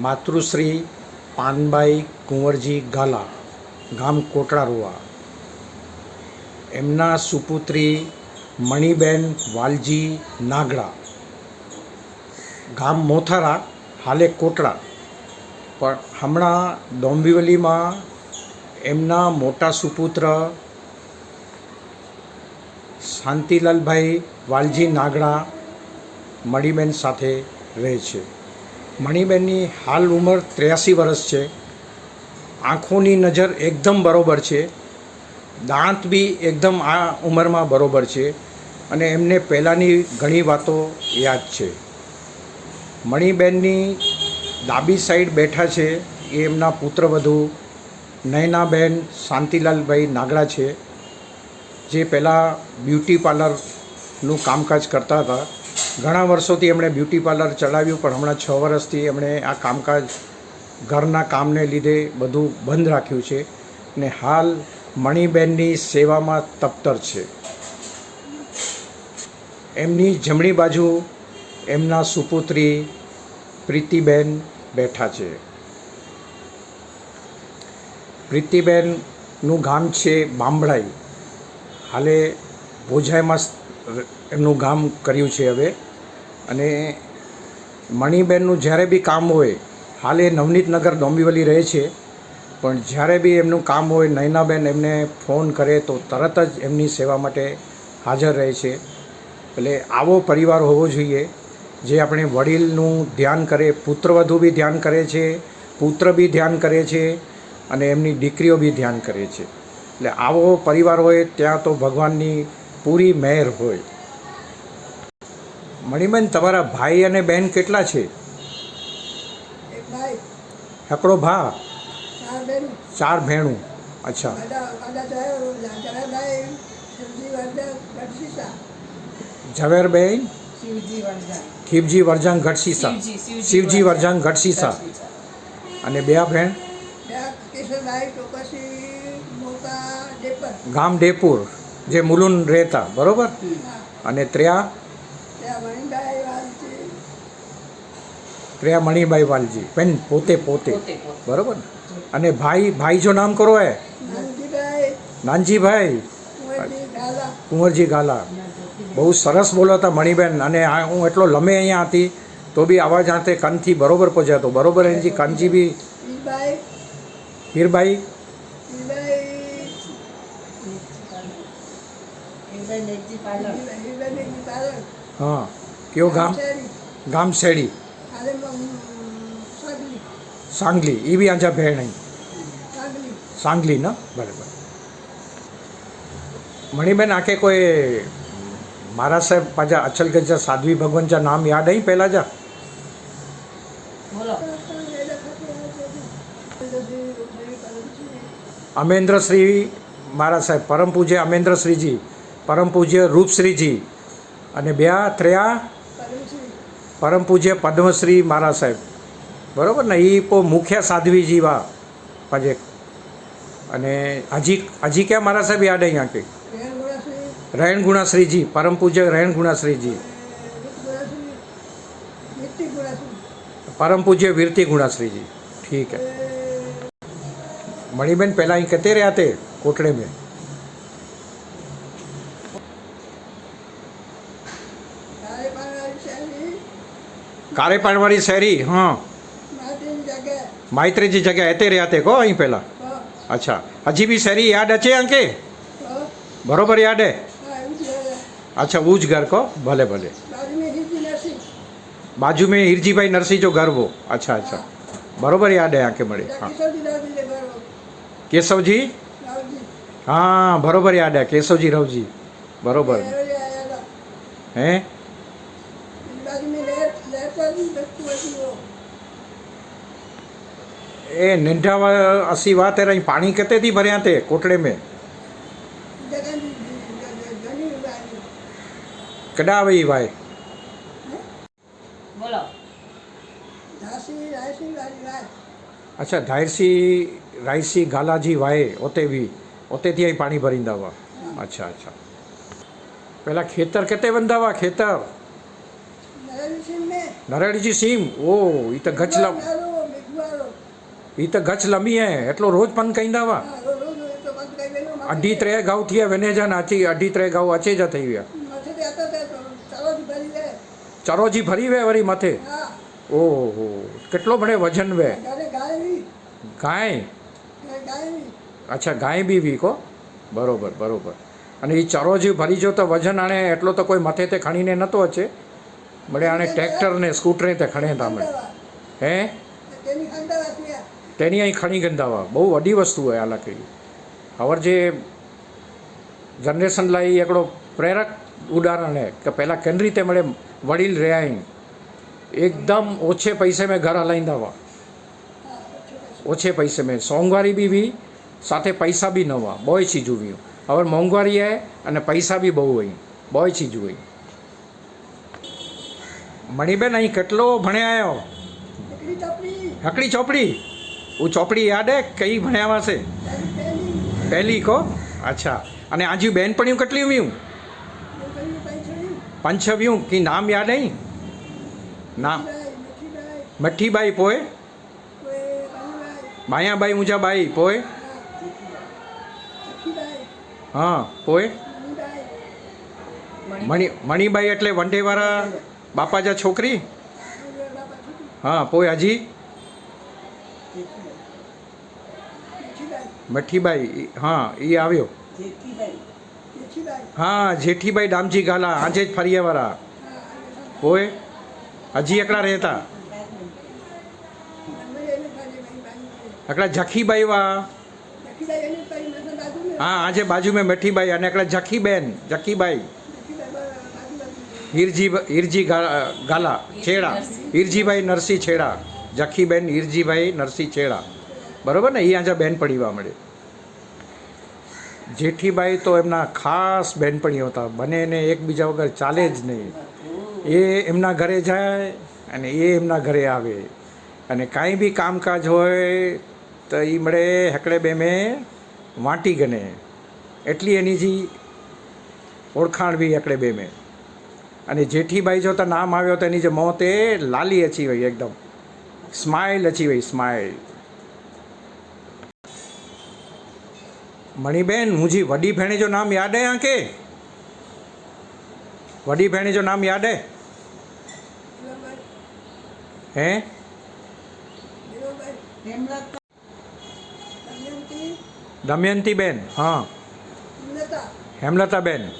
માતૃશ્રી પાનબાઈ કુંવરજી ગાલા, ગામ કોટડારોવા એમના સુપુત્રી મણિબેન વાલજી નાગડા. ગામ મોથારા, હાલે કોટડા. પણ હમણાં ડોંબિવલીમાં એમના મોટા સુપુત્ર શાંતિલાલભાઈ વાલજી નાગડા, મણિબેન સાથે રહે છે. મણિબેનની હાલ ઉંમર ત્ર્યાસી વર્ષ છે. આંખોની નજર એકદમ બરોબર છે. દાંત બી એકદમ આ ઉંમરમાં બરોબર છે અને એમને પહેલાંની ઘણી વાતો યાદ છે. મણિબેનની ડાબી સાઈડ બેઠા છે એ એમના પુત્રવધુ નયનાબેન શાંતિલાલભાઈ નાગડા છે, જે પહેલાં બ્યુટી પાર્લરનું કામકાજ કરતા હતા. ઘણા વર્ષોથી એમણે બ્યુટી પાર્લર ચલાવ્યું, પણ હમણાં છ વર્ષથી એમણે આ કામકાજ, ઘરના કામને લીધે બધું બંધ રાખ્યું છે ને હાલ મણિબેનની સેવામાં તપ્તર છે. એમની જમણી બાજુ એમના સુપુત્રી પ્રીતિબેન બેઠા છે. પ્રીતિબેનનું ગામ છે બાંભળાઈ હાલે ભોજાઈમાં એમનું ગામ કર્યું છે હવે. અને મણિબેનનું જ્યારે બી કામ હોય, હાલે નવનીતનગર ડોંબીવલી રહે છે. પણ જ્યારે બી એમનું કામ હોય, નયનાબેન એમને ફોન કરે તો તરત જ એમની સેવા માટે હાજર રહે છે. એટલે આવો પરિવાર હોવો જોઈએ. જે આપણે વડીલનું ધ્યાન કરે, પુત્રવધુ બી ધ્યાન કરે છે, પુત્ર બી ધ્યાન કરે છે, અને એમની દીકરીઓ બી ધ્યાન કરે છે. એટલે આવો પરિવાર હોય, ત્યાં તો ભગવાનની પૂરી મહેર હોય. મણિબેન તમારા ભાઈ અને બહેન કેટલા છે? એક હકડો ભા. ચાર ભેણું. અચ્છા. ઝવેરબેન ખીબજી વરજાંગ ગઢસીસા શિવજી વરજાંગ ઘટસીસા અને બે ભેણ? ગામ ડેપુર જે મુલુન રહેતા બરોબર? અને ત્ર્યા? ત્ર્યા મણિબાઈ વાલજી. બેન પોતે પોતે. બરોબર? ને અને ભાઈ ભાઈ જો નામ કરો હે નાનજીભાઈ. કુંવરજી ગાલા. બહુ સરસ બોલો હતા મણિબેન. અને આ હું એટલો લમે અહીંયા હતી તો બી અવાજ જાતે કાનથી બરોબર પહોંચ્યા તો બરોબર એની કાનજી બી હીરભાઈ હીરબાઈ. હા. કયો ગામ? ગામ શેડી. સાંગલી. એ બી આજા ભેણ સાંગલી ન? બરાબર. મણિબેન આખે કોઈ મારા સાહેબ પાછા અચલગંજ સાધ્વી ભગવાન જા નામ યાદ આવી પહેલા જા? અમેન્દ્રશ્રી મારા સાહેબ પરમ પૂજ્ય અમેન્દ્રશ્રીજી પરમ પૂજ્ય રૂપશ્રીજી અને બે ત્રયા પરમ પૂજ્ય પદ્મશ્રી મારા સાહેબ. બરાબર ને? એ મુખ્ય સાધ્વી જીવા પાજે અને હજી હજી ક્યાં મારા સાહેબ યાદ અહીંયા આંકી રહેણ ગુણાશ્રીજી પરમ પૂજ્ય રહેણ ગુણાશ્રીજી પરમ પૂજ્ય વીરતી ગુણાશ્રીજી. ઠીક હે. મણિબેન, પહેલાં અહીં કતે રહ્યા તે? કોટડે મેં? में कारे पान वाली शहरी हाँ माइत्री जी जगह रहते रहे थे को અહીં પહેલા અચ્છા હજી બી શહેરી યાદ છે અંકે બરોબર યાદ હે अच्छा ऊज घर को भले भले बाजू में हिरजी भाई नरसिंह जो घर वो अच्छा अच्छा बरोबर याद है आके મળે હા કેશવજી હા બરોબર યાદ હે કેશવજી રાવજી બરોબર હે એ નિંઢા અસી વાત है रही पानी कितने थी भरिया थे कोटड़े में कॾा वई भाई બોલો अच्छा धायरसी रायसी गालाजी वाए उते भी उते थी आई पानी भरींदा हुआ अच्छा अच्छा પહેલાં ખેતર કેતે બંધા हुआ ખેતર નરેન્દ્ર સિંહ ને નરેડીજી સીમ ઓ એ તો ગચલા મારો એ તો ગચ લંબી હે એટલો રોજ પણ કઈ દાવા અઢી ત્રે ગાઉ થયા વેનેજા નાચી અઢી ત્રે ગાઉ અચે જ થઈ ગયા. ચરોજી ભરી વે વરી મથે? હા. ઓહો કેટલો ભણે વજન વે? ગાય? અચ્છા ગાય બી વી કો બરોબર બરોબર. અને એ ચરોજી ભરી જો તો વજન આણે એટલો તો કોઈ મથે તે ખણીને નહોતો અચે મળે આણે ટ્રેક્ટર ને સ્કૂટરે તે ખણે તા હે? તેની અહીં ખણી ગંધાવા. બહુ વડી વસ્તુ હોય આ લખેલી હવે જે જનરેશન લાઈ એકડો પ્રેરક ઉદાહરણ હે કે પહેલાં કેન રીતે મળે વડીલ રહ્યા એકદમ ઓછે પૈસે મેં ઘર હલાઈંદા હુआ ઓછે પૈસે મેં. સોંગવારી બી બી સાથે પૈસા બી ન હુआ બહુ ચીજું બી હવે મોંઘવારી હે અને પૈસા બી બહુ હોય. બહુ ચીજું હોય. મણીબેન અહીં કેટલો ભણ્યા આવ્યો હકડી ચોપડી? હું ચોપડી યાદ હે? કઈ ભણ્યા તારી પહેલી કહો અચ્છા. અને આજી બેનપણીઓ કેટલી પૈસા પંચવ્યું કે નામ યાદ નહીં નામ મઠ્ઠીબાઈ બાનુબાઈ માયાબાઈ ઊંઝાબાઈ સખીબાઈ હા પોય મણી, મણીબાઈ એટલે વંડેવાળા બાપાજા છોકરી? હા પોય હજી મઠીબાઈ હા એ આવ્યો. હા જેઠીબાઈ ડામજી ગાલા આજે જ ફરિયાવાળા. અને હજી એકલા રહેતા. એકલા જખીબાઈ વા. હા આજે બાજુ મેં મઠ્ઠીબાઈ અને એકલા જખીબેન જખીભાઈ હિરજી હીરજી ગાલા છેડા. હિરજીભાઈ નરસિંહ છેડા. જખીબેન હિરજીભાઈ નરસિંહ છેડા. બરોબર ને? એ આજે બહેનપણીવા મળે. જેઠીબાઈ તો એમના ખાસ બહેનપણીઓ હતા. બને એને એકબીજા વગર ચાલે જ નહીં. એ એમના ઘરે જાય અને એ એમના ઘરે આવે. અને કાંઈ બી કામકાજ હોય તો એ મળે હકડે બે મેં વાંટી ગને એટલી એની જી ઓળખાણ બી હકડે બે મેં અને જેઠીબાઈ જો તો નામ આવ્યો તો એની જે મોત એ લાલી અચી વઈ એકદમ. સ્માઇલ અચી વઈ સ્માઇલ મણીબેન મુજી વડી ભેણી જો નામ યાદ હે આંકે વડી ભેણી જો નામ યાદ હે? હે? દમયંતી બેન હા. હેમલતા બેન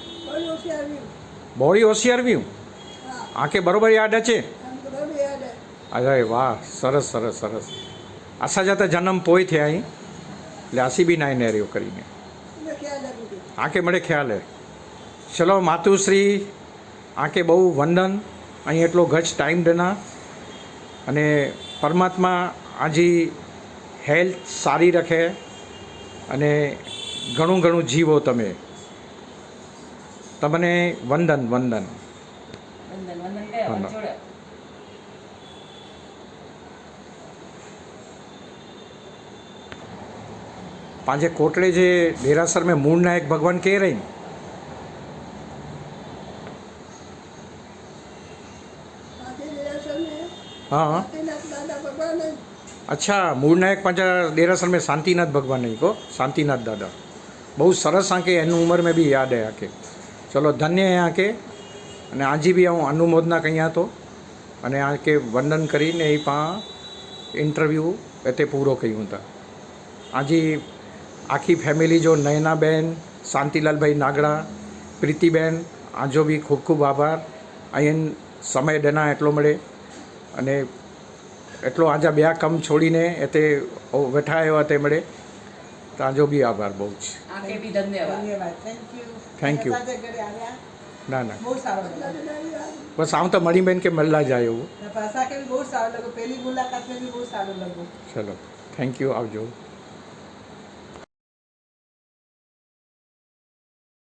બોરી ઓછી આંખે બરોબર યાદ છે? અરે વાહ, સરસ સરસ સરસ. આશા જતા જન્મ પોઈ થયા અહીં? એટલે આસીબી બી નાઈ નેર્યો કરીને. આંખે મળે ખ્યાલ હે. ચલો માતુશ્રી આંખે બહુ વંદન અહીં એટલો ઘચ ટાઈમ ડના અને પરમાત્મા આજી હેલ્થ સારી રખે અને ઘણું ઘણું જીવો તમે. તમને વંદન વંદન. વંદન વંદન બે વંદન. જોડે પાંजे कोटड़े जे देरासर में मूल नायक भगवान कह रही हाँ अच्छा મૂળ નાયક પાંચા દેરાસર મેં શાંતિનાથ ભગવાન નહીં કહો શાંતિનાથ દાદા. બહુ સરસ આંકે, એની ઉંમર મેં બી યાદ હે આંકે. ચલો, ધન્ય હે આંકે. અને આજી બી હું અનુમોદના કહ્યા તો અને આ કે વંદન કરીને એ પા ઇન્ટરવ્યૂ એ તે પૂરો કહ્યું હતા. આજી આખી ફેમિલી જો નયનાબેન શાંતિલાલભાઈ નાગડા પ્રીતિબેન આજો બી ખૂબ ખૂબ આભાર. અહીં સમય ડના એટલો મળે અને એટલો આજા બ્યા કામ છોડીને એ તે બેઠા એવા તે મળે. તાજો બી આભાર બહુ જ. આંકે બી ધન્યવાદ. ધન્યવાદ. થેન્ક યુ ના ના. બહુ સારું લાગ્યું બસ આમ તો મણીબેન કે મલ્લા જાય એવું. ને પાછા કે બી બહુ સારું લાગ્યું. પહેલી મુલાકાત में भी બહુ સારું લાગ્યું. ચલો. થેન્ક યુ આવજો.